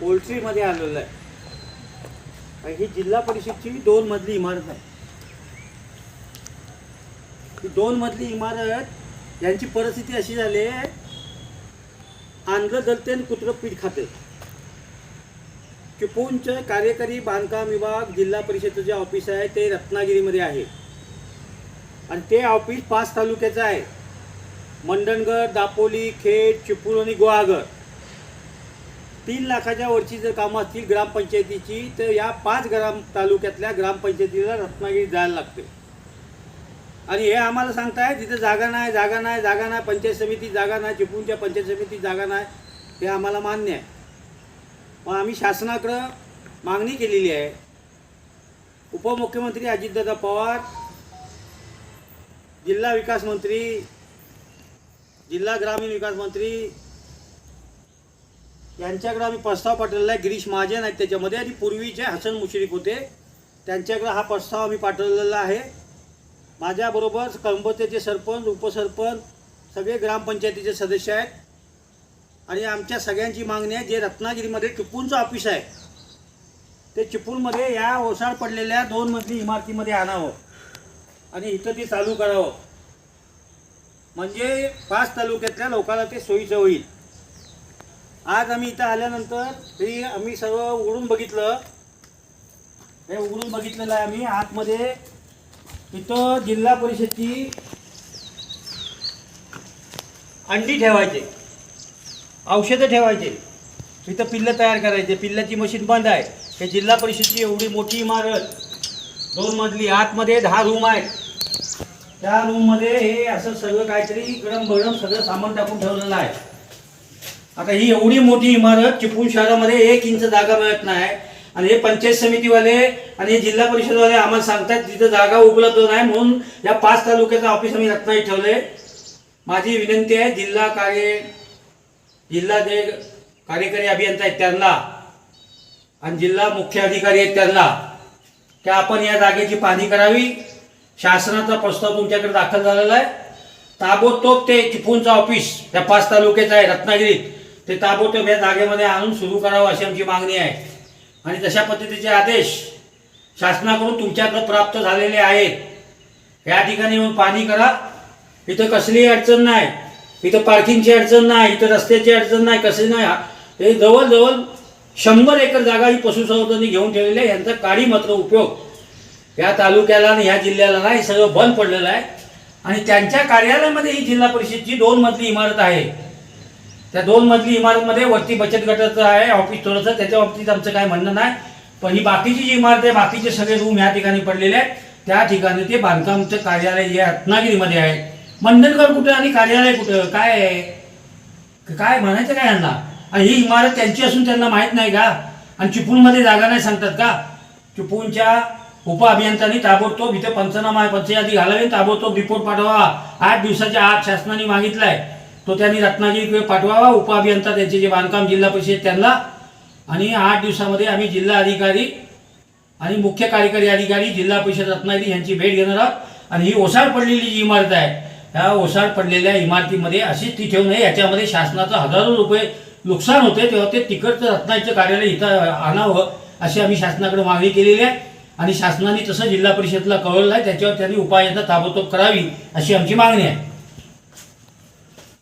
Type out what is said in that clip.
पोल्ट्रीमध्ये आलेलं आहे. ही जिल्हा परिषदची दोन मजली इमारत आहे. ही दोन मजली इमारत यांची परिस्थिती अशी झाली आहे आंध्र दलते आणि कुत्रं पीठ खाते. चिपळूणचे कार्यकारी बांधकाम विभाग जिल्हा परिषदेचं जे ऑफिस आहे ते रत्नागिरीमध्ये आहे. आणि ते ऑफिस पाच तालुक्याचं आहे. मंडणगड दापोली खेड चिपळूण आणि गुहागर. तीन लाखाच्या वरची जर कामं असतील ग्रामपंचायतीची तर या पाच ग्राम तालुक्यातल्या ग्रामपंचायतीला रत्नागिरी जायला लागते. आणि हे आम्हाला सांगताय तिथं जागा नाही जागा नाही जागा नाही पंचायत समिती जागा नाही चिपळूणच्या पंचायत समिती जागा नाही हे आम्हाला मान्य आहे. मग आम्ही शासनाकडं मागणी केलेली आहे. उपमुख्यमंत्री अजितदादा पवार जिल्हा विकास मंत्री जिल्हा ग्रामीण विकास मंत्री त्यांच्याकडं आम्ही प्रस्ताव पाठवलेला आहे गिरीश महाजन आहेत त्याच्यामध्ये आणि पूर्वीचे हसन मुश्रीफ होते. त्यांच्याकडे हा प्रस्ताव आम्ही पाठवलेला आहे. माझ्याबरोबर कंबतेचे सरपंच उपसरपंच सगळे ग्रामपंचायतीचे सदस्य आहेत. आणि आमच्या सगळ्यांची मागणी आहे जे रत्नागिरीमध्ये चिपळूणचं ऑफिस आहे ते चिपळूणमध्ये या ओसाड पडलेल्या दोन मजली इमारतीमध्ये आणावं आणि इथं ते चालू करावं. म्हणजे पाच तालुक्यातल्या लोकांना ते सोयीचं होईल. आज आम्ही इथं आल्यानंतर हे आम्ही सर्व उघडून बघितलं. हे उघडून बघितलेलं आहे आम्ही. आतमध्ये इथं जिल्हा परिषदची अंडी ठेवायचे. औषधं ठेवायचे. इथं पिल्लं तयार करायचे. पिल्लाची मशीन बंद आहे. हे जिल्हा परिषदची एवढी मोठी इमारत. दोन मजली. आतमध्ये दहा रूम आहेत. त्या रूममध्ये हे असं सगळं काहीतरी गरम गरम सगळं सामान टाकून ठेवलेलं आहे. आता ही एवढी मोठी इमारत चिपळूण शहरामध्ये एक इंच जागा मिळत नाही. आणि हे पंचायत समितीवाले आणि जिल्हा परिषदवाले आम्हाला सांगतात तिथं जागा उपलब्ध नाही म्हणून या पाच तालुक्याचं ऑफिस आम्ही रत्नागिरी ठेवले माझी विनंती आहे जिल्हा कार्य जिल्हा जे कार्यकारी अभियंता आहेत त्यांना आणि जिल्हा मुख्य अधिकारी आहेत त्यांना की आपण या जागेची पाहणी करावी. शासनाचा प्रस्ताव तुमच्याकडे दाखल झालेला आहे. ताबडतोब ते चिपळूणचं ऑफिस या पाच तालुक्याचं आहे रत्नागिरीत. ते ताबडतोब या जागेमध्ये आणून सुरू करावं अशी आमची मागणी आहे. आणि तशा पद्धतीचे आदेश शासनाकडून तुमच्याकडं प्राप्त झालेले आहेत. या ठिकाणी येऊन पाणी करा. इथं कसलीही अडचण नाही. इथं पार्किंगची अडचण नाही. इथं रस्त्याची अडचण नाही. कसली नाही. हे जवळजवळ शंभर एकर जागा ही पशुसंवर्धनने घेऊन ठेवलेली आहे. यांचा काळी मात्र उपयोग या तालुक्याला आणि ह्या जिल्ह्याला ना हे सगळं बंद पडलेलं आहे. आणि त्यांच्या कार्यालयामध्ये ही जिल्हा परिषदची दोन मजली इमारत आहे. त्या दोन मजली इमारतमध्ये वरती बचत गटाचं आहे ऑफिस थोडंसं त्याच्या बाबतीत आमचं काय म्हणणं नाही. पण ही बाकीची जी इमारत आहे बाकीचे सगळे रूम ह्या ठिकाणी पडलेले आहेत. त्या ठिकाणी ते बांधकामचं कार्यालय जे रत्नागिरीमध्ये आहे. मंडणगड कुठं आणि कार्यालय कुठं? काय आहे? काय म्हणायचं काय यांना? आणि ही इमारत त्यांची असून त्यांना माहीत नाही का? आणि चिपळूणमध्ये जागा नाही सांगतात का? चिपळूणच्या उप अभियंत्यांनी ताबडतोब इथे पंचनामा आहे पंचयादी घालावे ताबडतोब रिपोर्ट पाठवा. आठ दिवसाच्या आत शासनाने मागितलाय. तो त्यांनी रत्नागिरीकडे पाठवावा उपअभियंता त्यांचे जे बांधकाम जिल्हा परिषद त्यांना. आणि आठ दिवसामध्ये आम्ही जिल्हा अधिकारी आणि मुख्य कार्यकारी अधिकारी जिल्हा परिषद रत्नागिरी यांची भेट घेणार आहोत. आणि ही ओसाड पडलेली जी इमारत आहे त्या ओसाड पडलेल्या इमारतीमध्ये अशीच ती ठेवू नये. याच्यामध्ये शासनाचं हजारो रुपये नुकसान होते तेव्हा ते तिकडचं रत्नागिरीचं कार्यालय इथं आणावं अशी आम्ही शासनाकडे मागणी केलेली आहे. आणि शासनाने तसं जिल्हा परिषदला कळवलं आहे त्याच्यावर त्यांनी उपाययोजना ताबडतोब करावी अशी आमची मागणी आहे.